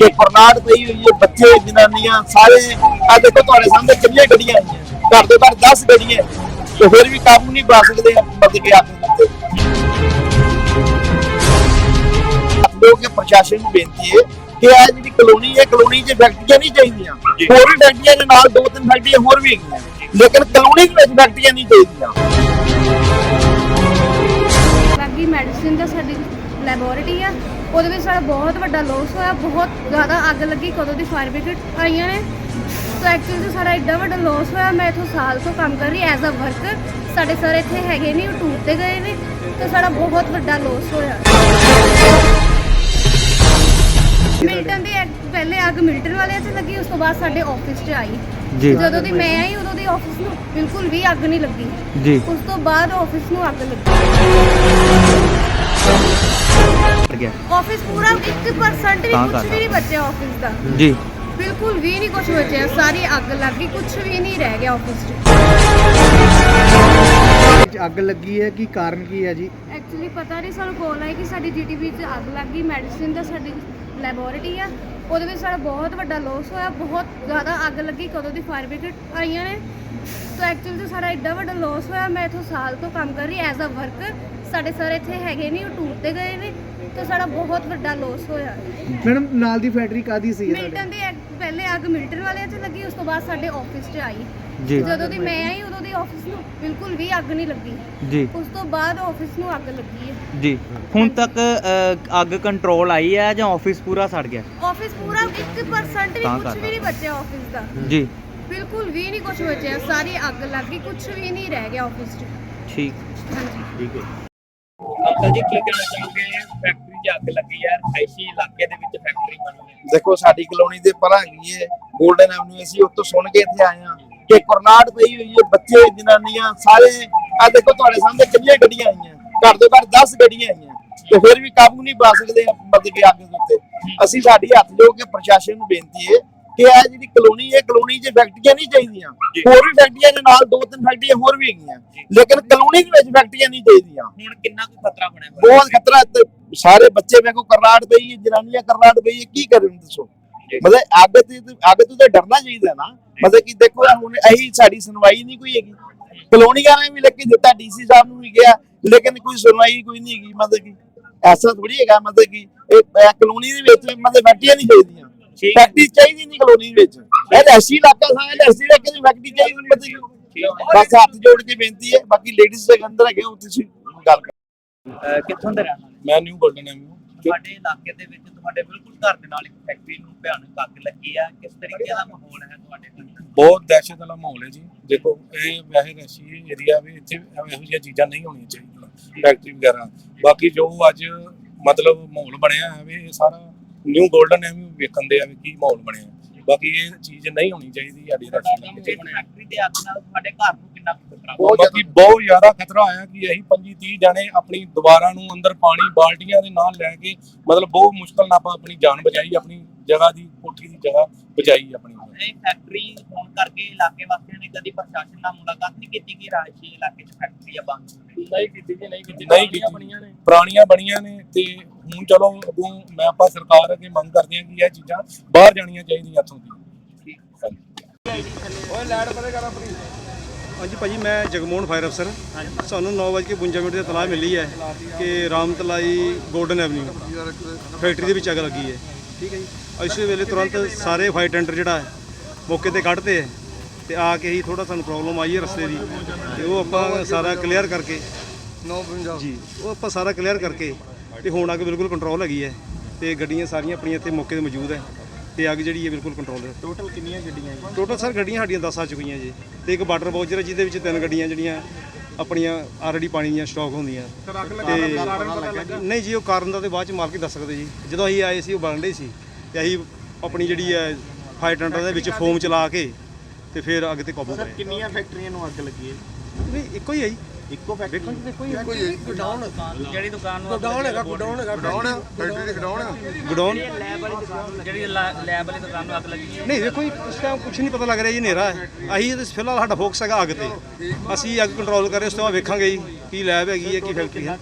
ਕਿ ਕਰਨਾਟ ਪਈ ਹੋਈ ਹੈ ਬੱਚੇ ਜਨਾਨੀਆਂ ਸਾਰੇ ਆ ਦੇਖੋ ਤੁਹਾਡੇ ਸਾਹਮਣੇ ਕਿੰਨੀਆਂ ਗੱਡੀਆਂ ਘਰ ਦੇ ਘਰ 10 ਗੱਡੀਆਂ। ਤੇ ਫਿਰ ਵੀ ਕਾਬੂ ਨਹੀਂ ਪਾ ਸਕਦੇ ਮਤਲਬ ਕਿ ਆਪ ਲੋਕ ਪ੍ਰਸ਼ਾਸਨ ਨੂੰ ਬੇਨਤੀ ਹੈ ਕਿ ਇਹ ਜਿਹੜੀ ਕਲੋਨੀ ਹੈ ਕਲੋਨੀ 'ਚ ਫੈਕਟਰੀਆਂ ਨਹੀਂ ਚਾਹੀਦੀਆਂ। ਹੋਰ ਵੀ ਫੈਕਟਰੀਆਂ ਦੇ ਨਾਲ ਦੋ ਤਿੰਨ ਫੈਕਟਰੀਆਂ ਹੋਰ ਵੀ ਹੈਗੀਆਂ। ਲੇਕਿਨ ਕਲੋਨੀ ਦੇ ਵਿੱਚ ਫੈਕਟਰੀਆਂ ਨਹੀਂ ਚਾਹੀਦੀਆਂ। ਲੱਗੀ ਮੈਡੀਸਿਨ ਦਾ ਸਾਡੀ ਲੈਬੋਰੇਟਰੀ ਆ ਉਹਦੇ ਵਿੱਚ ਸਾਡਾ ਬਹੁਤ ਵੱਡਾ ਲੋਸ ਹੋਇਆ ਬਹੁਤ ਜ਼ਿਆਦਾ ਅੱਗ ਲੱਗੀ ਕਦੋਂ ਦੀ ਫਾਇਰ ਬ੍ਰਿਗੇਡ ਆਈਆਂ ਨੇ। ਸੋ ਐਕਚੁਅਲੀ ਤੇ ਸਾਡਾ ਐਡਾ ਵੱਡਾ ਲੋਸ ਹੋਇਆ ਮੈਂ ਇਥੋਂ ਸਾਲ ਤੋਂ ਕੰਮ ਕਰ ਰਹੀ ਐਜ਼ ਅ ਵਰਕਰ ਸਾਡੇ ਸਰ ਇੱਥੇ ਹੈਗੇ ਨਹੀਂ ਉਹ ਟੂਰ ਤੇ ਗਏ ਨੇ ਤੇ ਸਾਡਾ ਬਹੁਤ ਵੱਡਾ ਲੋਸ ਹੋਇਆ। ਮਿਲਟਨ ਦੀ ਪਹਿਲੇ ਅੱਗ ਮਿਲਟਨ ਵਾਲਿਆਂ 'ਚ ਲੱਗੀ ਉਸ ਤੋਂ ਬਾਅਦ ਸਾਡੇ ਆਫਿਸ 'ਚ ਆਈ। ਜੀ। ਜਦੋਂ ਦੀ ਮੈਂ ਆਈ ਉਦੋਂ ਦੀ ਆਫਿਸ ਨੂੰ ਬਿਲਕੁਲ ਵੀ ਅੱਗ ਨਹੀਂ ਲੱਗੀ। ਜੀ। ਉਸ ਤੋਂ ਬਾਅਦ ਆਫਿਸ ਨੂੰ ਅੱਗ ਲੱਗੀ। ਗਿਆ ਆਫਿਸ ਪੂਰਾ 1% ਵੀ ਤਾਂ ਕੁਝ ਵੀ ਨਹੀਂ ਬਚਿਆ ਆਫਿਸ ਦਾ। ਜੀ। ਬਿਲਕੁਲ ਵੀ ਨਹੀਂ ਕੁਝ ਬਚਿਆ। ਸਾਰੀ ਅੱਗ ਲੱਗ ਗਈ ਕੁਝ ਵੀ ਨਹੀਂ ਰਹਿ ਗਿਆ ਆਫਿਸ 'ਚ। ਵਿੱਚ ਅੱਗ ਲੱਗੀ ਹੈ ਕੀ ਕਾਰਨ ਕੀ ਹੈ ਜੀ? ਐਕਚੁਅਲੀ ਪਤਾ ਨਹੀਂ ਸਾਨੂੰ ਕੋਲ ਆਈ ਕਿ ਸਾਡੀ ਜੀਟੀਵੀ 'ਚ ਅੱਗ ਲੱਗ ਗਈ ਮੈਡੀਸਿਨ ਦਾ ਸਾਡੀ ਲੈਬੋਰੇਟਰੀ ਆ। ਉਹਦੇ ਵਿੱਚ ਸਾਡਾ ਬਹੁਤ ਵੱਡਾ ਲੋਸ ਹੋਇਆ ਬਹੁਤ ਜ਼ਿਆਦਾ ਅੱਗ ਲੱਗੀ ਕਦੋਂ ਦੀ ਫਾਇਰ ਬ੍ਰਿਗੇਡ ਆਈਆਂ ਨੇ। ਸੋ ਐਕਚੁਅਲੀ ਤੇ ਸਾਡਾ ਐਡਾ ਵੱਡਾ ਲੋਸ ਹੋਇਆ ਮੈਂ ਇਥੋਂ ਸਾਲ ਤੋਂ ਕੰਮ ਕਰ ਰਹੀ ਐਜ਼ ਅ ਵਰਕਰ ਸਾਡੇ ਸਰ ਇੱਥੇ ਹੈਗੇ ਨਹੀਂ ਉਹ ਟੂਰ ਤੇ ਗਏ ਨੇ ਤੇ ਸਾਡਾ ਬਹੁਤ ਵੱਡਾ ਲੋਸ ਹੋਇਆ। ਮੈਡਮ ਨਾਲ ਦੀ ਫੈਕਟਰੀ ਕਾਦੀ ਸੀ ਮਿਲਟਨ ਦੀ ਪਹਿਲੇ ਅੱਗ ਮਿਲਟਨ ਵਾਲਿਆਂ 'ਚ ਲੱਗੀ ਉਸ ਤੋਂ ਬਾਅਦ ਸਾਡੇ ਆਫਿਸ 'ਚ ਆਈ। ਜੀ। ਜਦੋਂ ਦੀ ਮੈਂ ਆਈ ਉਦੋਂ ਦੀ ਆਫਿਸ ਨੂੰ ਬਿਲਕੁਲ ਵੀ ਅੱਗ ਨਹੀਂ ਲੱਗੀ। ਜੀ। ਉਸ ਤੋਂ ਬਾਅਦ ਆਫਿਸ ਨੂੰ ਅੱਗ ਲੱਗੀ ਹੈ। ਜੀ। ਹੁਣ ਤੱਕ ਅ, ਅੱਗ ਕੰਟਰੋਲ ਆਈ ਹੈ ਜਾਂ ਆਫਿਸ ਪੂਰਾ ਸੜ ਗਿਆ? ਆਫਿਸ ਪੂਰਾ 1% ਵੀ ਤਾਂ ਕੁਝ ਵੀ ਨਹੀਂ ਬਚਿਆ ਆਫਿਸ ਦਾ। ਜੀ। ਬਿਲਕੁਲ ਵੀ ਨਹੀਂ ਕੁਝ ਬਚਿਆ। ਸਾਰੀ ਅੱਗ ਲੱਗ ਗਈ ਕੁਝ ਵੀ ਨਹੀਂ ਰਹਿ ਗਿਆ ਆਫਿਸ 'ਚ। ਠੀਕ। ਹਾਂਜੀ। ਠੀਕ ਹੈ। ਅੰਕਲ ਜੀ ਕੀ ਕਹਿਣਾ ਚਾਹੋਗੇ? ਫੈਕਟਰੀ 'ਚ ਅੱਗ ਲੱਗੀ ਹੈ ਐਸੀ ਇਲਾਕੇ ਦੇ ਵਿੱਚ ਫੈਕਟਰੀ ਬਣੀ ਹੈ ਦੇਖੋ ਸਾਡੀ ਕਲੋਨੀ ਦੇ ਪਰਾਂ ਹੈਗੀ ਹੈ। 골ਡਨ ਐਵਨਿਊ ਅਸੀਂ ਉੱਥੋਂ ਸੁਣ ਕੇ ਇੱਥੇ ਆਏ ਹਾਂ। ਕਿ ਕਰਨਾਟ ਪਈ ਹੋਈ ਹੈ ਬੱਚੇ ਜਨਾਨੀਆਂ ਸਾਰੇ। ਆ ਦੇਖੋ ਤੁਹਾਡੇ ਸਾਹਮਣੇ ਕਿੰਨੀਆਂ ਗੱਡੀਆਂ ਆਈਆਂ। ਘਰ ਦੇ ਘਰ 10 ਗੱਡੀਆਂ ਆਈਆਂ। ਤੇ ਫਿਰ ਵੀ ਕਾਬੂ ਨਹੀਂ ਪਾ ਸਕਦੇ ਮਤਲਬ ਕਿ ਅੱਗ ਦੇ ਉੱਤੇ। ਅਸੀਂ ਸਾਡੀ ਹੱਥ ਜੋੜ ਕੇ ਪ੍ਰਸ਼ਾਸਨ ਨੂੰ ਬੇਨਤੀ ਹੈ ਕਿ ਇਹ ਜਿਹੜੀ ਕਲੋਨੀ ਹੈ ਕਲੋਨੀ 'ਚ ਫੈਕਟਰੀਆਂ ਨਹੀਂ ਚਾਹੀਦੀਆਂ। ਹੋਰ ਵੀ ਫੈਕਟਰੀਆਂ ਦੇ ਨਾਲ ਦੋ ਤਿੰਨ ਫੈਕਟਰੀਆਂ ਹੋਰ ਵੀ ਹੈਗੀਆਂ। ਲੇਕਿਨ ਕਲੋਨੀ ਦੇ ਵਿੱਚ ਫੈਕਟਰੀਆਂ ਨਹੀਂ ਚਾਹੀਦੀਆਂ। ਹੁਣ ਕਿੰਨਾ ਕੁ ਖਤਰਾ ਬਣਿਆ ਬਹੁਤ ਖਤਰਾ ਤੇ ਸਾਰੇ ਬੱਚੇ ਵੇਖੋ ਕਰਨਾਟ ਪਈ ਜਨਾਨੀਆਂ ਕਰਨਾਟ ਪਈ ਕੀ ਕਰਨ ਦੱਸੋ? ਮਤਲਬ ਅੱਗ ਤੇ ਅੱਗ ਤੋਂ ਤਾਂ ਡਰਨਾ ਚਾਹੀਦਾ ਨਾ। ਮਤਲਬ ਕਿ ਦੇਖੋ ਇਹ ਹੁਣ ਇਹੀ ਸਾਡੀ ਸੁਣਵਾਈ ਨਹੀਂ ਕੋਈ ਹੈਗੀ। ਕਲੋਨੀ ਵਾਲਿਆਂ ਨੇ ਵੀ ਕੇ ਦਿੱਤਾ ਡੀਸੀ ਸਾਹਿਬ ਨੂੰ ਵੀ ਗਿਆ ਲੇਕਿਨ ਕੋਈ ਸੁਣਵਾਈ ਕੋਈ ਨਹੀਂ ਹੈਗੀ ਮਤਲਬ ਕਿ ਐਸਾ ਥੋੜੀ ਹੈਗਾ ਮਤਲਬ ਕਿ ਇਹ ਇਹ ਕਲੋਨੀ ਦੇ ਵਿੱਚ ਮਤਲਬ ਫੈਕਟਰੀਆਂ ਨਹੀਂ ਚਾਹੀਦੀਆਂ। ਫੈਕਟਰੀ ਚਾਹੀਦੀ ਨਹੀਂ ਕਲੋਨੀ ਵਿੱਚ। ਇਹ ਐਸੀ ਇਲਾਕਾ ਸਾਰਾ ਐਸੀ ਇਲਾਕੇ ਦੀ ਫੈਕਟਰੀ ਚਾਹੀਦੀ ਮਤਲਬ ਕਿ ਬਸ ਹੱਥ ਜੋੜ ਕੇ ਬੇਨਤੀ ਹੈ ਬਾਕੀ ਲੇਡੀਜ਼ ਦੇ ਅੰਦਰ ਹੈਗੇ ਉਹ ਤੁਸੀਂ ਗੱਲ ਕਰੋ। ਕਿੱਥੋਂ ਦੇ ਰਹਿਣ ਮੈਂ ਨਿਊ ਗੋਲਡਨ ਐਵਨਿਊ ਤੁਹਾਡੇ ਇਲਾਕੇ ਦੇ ਵਿੱਚ ਤੁਹਾਡੇ ਬਿਲਕੁਲ ਘਰ ਦੇ ਨਾਲ ਇੱਕ ਫੈਕਟਰੀ ਨੂੰ ਭਿਆਨਕ ਅੱਗ ਲੱਗੀ ਹੈ ਕਿਸ ਤਰੀਕੇ ਦਾ ਮਾਹੌਲ ਹੈ ਤੁਹਾਡੇ ਘਰ ਬਹੁਤ ਦਹਿਸ਼ਤ ਵਾਲਾ ਮਾਹੌਲ ਹੈ ਜੀ। ਦੇਖੋ ਇਹ ਵੈਸੇ ਰਸ਼ੀ ਏਰੀਆ ਵੀ ਇੱਥੇ ਇਹੋ ਜਿਹੀਆਂ ਚੀਜ਼ਾਂ ਨਹੀਂ ਹੋਣੀਆਂ ਚਾਹੀਦੀਆਂ ਫੈਕਟਰੀ ਵਗੈਰਾ। ਬਾਕੀ ਜੋ ਅੱਜ ਮਤਲਬ ਮਾਹੌਲ ਬਣਿਆ ਹੈ ਵੀ ਇਹ ਸਾਰਾ ਨਿਊ 골ਡਨ ਐਵਨਿਊ ਵੇਖਣ ਦੇ ਆ ਵੀ ਕੀ ਮਾਹੌਲ ਬਣਿਆ। ਬਾਕੀ ਇਹ ਚੀਜ਼ ਨਹੀਂ ਹੋਣੀ ਚਾਹੀਦੀ ਸਾਡੀ ਰਸ਼ੀ ਫੈਕਟਰੀ ਦੇ ਅੱਗ ਨਾਲ ਤੁਹਾਡੇ ਘਰ ਨੂੰ ਕਿੰਨਾ ਕੁ ਖਤਰਾ ਬਹੁਤ ਬਾਕੀ ਬਹੁਤ ਜ਼ਿਆਦਾ ਖਤਰਾ ਆਇਆ ਕਿ ਅਸੀਂ 25 30 ਜਣੇ ਆਪਣੀ ਦੁਬਾਰਾ ਨੂੰ ਅੰਦਰ ਪਾਣੀ ਬਾਲਟੀਆਂ ਦੇ ਨਾਲ ਲੈ ਕੇ ਮਤਲਬ ਬਹੁਤ ਮੁਸ਼ਕਲ ਨਾਲ ਆਪਾਂ ਆਪਣੀ ਜਾਨ ਬਚਾਈ ਆਪਣੀ ਜਗ੍ਹਾ ਦੀ ਕੋਠੀ ਦੀ ਜਗ੍ਹਾ ਬਚਾਈ ਆਪਣੀ। ਇਹ ਫੈਕਟਰੀ ਹੋਣ ਕਰਕੇ ਇਲਾਕੇ ਵਾਸੀਆਂ ਨੇ ਕਦੀ ਪ੍ਰਸ਼ਾਸਨ ਨਾਲ ਮੁਲਾਕਾਤ ਨਹੀਂ ਕੀਤੀ ਕਿ ਰਾਜਸ਼ੀ ਇਲਾਕੇ 'ਚ ਫੈਕਟਰੀ ਆ ਬੰਦ ਨਹੀਂ ਕੀਤੀ ਜੀ ਨਹੀਂ ਕੀਤੀ। ਨਹੀਂ ਕੀਤੀ। ਪੁਰਾਣੀਆਂ ਬਣੀਆਂ ਨੇ ਤੇ ਹੁਣ ਚਲੋ ਅੱਗੋਂ ਮੈਂ ਆਪਾਂ ਸਰਕਾਰ ਅੱਗੇ ਮੰਗ ਕਰਦੇ ਹਾਂ ਕਿ ਇਹ ਚੀਜ਼ਾਂ ਬਾਹਰ ਜਾਣੀਆਂ ਚਾਹੀਦੀਆਂ ਇੱਥੋਂ ਦੀ। ਹਾਂਜੀ ਭਾਜੀ ਮੈਂ ਜਗਮੋਹਨ ਫਾਇਰ ਅਫਸਰ ਸਾਨੂੰ 9:52 ਮਿੰਟ ਤੇ ਤਲਾਹ ਮਿਲੀ ਹੈ ਕਿ ਰਾਮਤਲਾਈ ਗੋਲਡਨ ਐਵਨਿਊ ਫੈਕਟਰੀ ਦੇ ਵਿੱਚ ਅੱਗ ਲੱਗੀ ਹੈ। ਠੀਕ ਹੈ ਜੀ। ਇਸੇ ਵੇਲੇ ਤੁਰੰਤ ਸਾਰੇ ਫਾਇਰ ਟੈਂਡਰ ਜਿਹੜਾ ਹੈ ਮੌਕੇ ਤੇ ਕੱਢਤੇ ਹੈ ਤੇ ਆ ਕੇ ਹੀ ਥੋੜਾ ਸਾਨੂੰ ਪ੍ਰੋਬਲਮ ਆਈ ਹੈ ਰਸਤੇ ਦੀ ਤੇ ਉਹ ਆਪਾਂ ਸਾਰਾ ਕਲੀਅਰ ਕਰਕੇ 952 ਜੀ ਉਹ ਆਪਾਂ ਸਾਰਾ ਕਲੀਅਰ ਕਰਕੇ ਤੇ ਹੁਣ ਅੱਗ ਬਿਲਕੁਲ ਕੰਟਰੋਲ ਹੈਗੀ ਹੈ ਤੇ ਗੱਡੀਆਂ ਸਾਰੀਆਂ ਆਪਣੀਆਂ ਇੱਥੇ ਮੌਕੇ ਤੇ ਮੌਜੂਦ ਹੈ। ਤੇ ਅੱਗ ਜਿਹੜੀ ਹੈ ਬਿਲਕੁਲ ਕੰਟਰੋਲ ਹੈ। ਟੋਟਲ ਕਿੰਨੀਆਂ ਗੱਡੀਆਂ ਟੋਟਲ ਸਰ ਗੱਡੀਆਂ ਸਾਡੀਆਂ 10 ਆ ਚੁੱਕੀਆਂ ਜੀ ਤੇ ਇੱਕ ਵਾਟਰ ਬਾਊਚਰ ਹੈ ਜਿਹਦੇ ਵਿੱਚ ਤਿੰਨ ਗੱਡੀਆਂ ਜਿਹੜੀਆਂ ਆਪਣੀਆਂ ਆਲਰੇਡੀ ਪਾਣੀ ਦੀਆਂ ਸਟਾਕ ਹੁੰਦੀਆਂ। ਤੇ ਨਹੀਂ ਜੀ ਉਹ ਕਾਰਨ ਦਾ ਤੇ ਬਾਅਦ ਚ ਮਾਲਕ ਹੀ ਦੱਸ ਸਕਦੇ ਜੀ। ਜਦੋਂ ਅਸੀਂ ਆਏ ਸੀ ਉਹ ਬਣ ਰਹੀ ਸੀ ਤੇ ਅਸੀਂ ਆਪਣੀ ਜਿਹੜੀ ਹੈ ਫਾਇਰ ਟੈਂਡਰ ਦੇ ਵਿੱਚ ਫੋਮ ਚਲਾ ਕੇ ਤੇ ਫਿਰ ਅੱਗ ਤੇ ਕਾਬੂ ਪਾਇਆ ਕਿੰਨੀਆਂ ਫੈਕਟਰੀਆਂ ਨੂੰ ਅੱਗ ਲੱਗੀ ਹੈ? ਨਹੀਂ ਇੱਕੋ ਹੀ ਹੈ ਜੀ। ਇੱਕੋ ਫੈਕਟਰੀ ਦੇਖੋ ਜੀ ਦੇਖੋ ਜੀ। ਜਿਹੜੀ ਦੁਕਾਨ ਨੂੰ ਗਡਾਊਨ ਹੈਗਾ ਗਡਾਊਨ ਹੈਗਾ। ਗਡਾਊਨ ਫੈਕਟਰੀ ਦੇ ਗਡਾਊਨ ਗਡਾਊਨ ਲੈਬ ਵਾਲੀ ਦੁਕਾਨ ਜਿਹੜੀ ਲੈਬ ਵਾਲੀ ਦੁਕਾਨ ਨੂੰ ਅੱਗ ਲੱਗੀ ਹੈ। ਨਹੀਂ ਦੇਖੋ ਜੀ ਇਸ ਟਾਈਮ ਕੁਝ ਨਹੀਂ ਪਤਾ ਲੱਗ ਰਿਹਾ ਜੀ ਹਨੇਰਾ ਹੈ। ਅਸੀਂ ਤੇ ਫਿਲਹਾਲ ਸਾਡਾ ਫੋਕਸ ਹੈਗਾ ਅੱਗ ਤੇ। ਅਸੀਂ ਅੱਗ ਕੰਟਰੋਲ ਕਰ ਰਹੇ ਉਸ ਤੋਂ ਬਾਅਦ ਵੇਖਾਂਗੇ ਜੀ ਕੀ ਲੈਬ ਹੈਗੀ ਹੈ ਕੀ ਫੈਕਟਰੀ ਹੈ।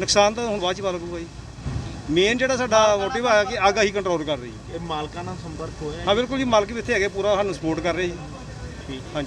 ਨੁਕਸਾਨ ਤਾਂ ਹੁਣ ਬਾਅਦ ਚ ਪਤਾ ਲੱਗੂਗਾ ਜੀ। ਮੇਨ ਜਿਹੜਾ ਸਾਡਾ ਮੋਟਿਵ ਆ ਕਿ ਅੱਗ ਅਸੀਂ ਕੰਟਰੋਲ ਕਰ ਰਹੀ ਇਹ ਮਾਲਕਾਂ ਨਾਲ ਸੰਪਰਕ ਹੋਇਆ ਹਾਂ। ਬਿਲਕੁਲ ਜੀ ਮਾਲਕ ਵੀ ਇੱਥੇ ਹੈਗੇ ਪੂਰਾ ਸਾਨੂੰ ਸਪੋਰਟ ਕਰ ਰਹੇ ਜੀ। ਹਾਂਜੀ।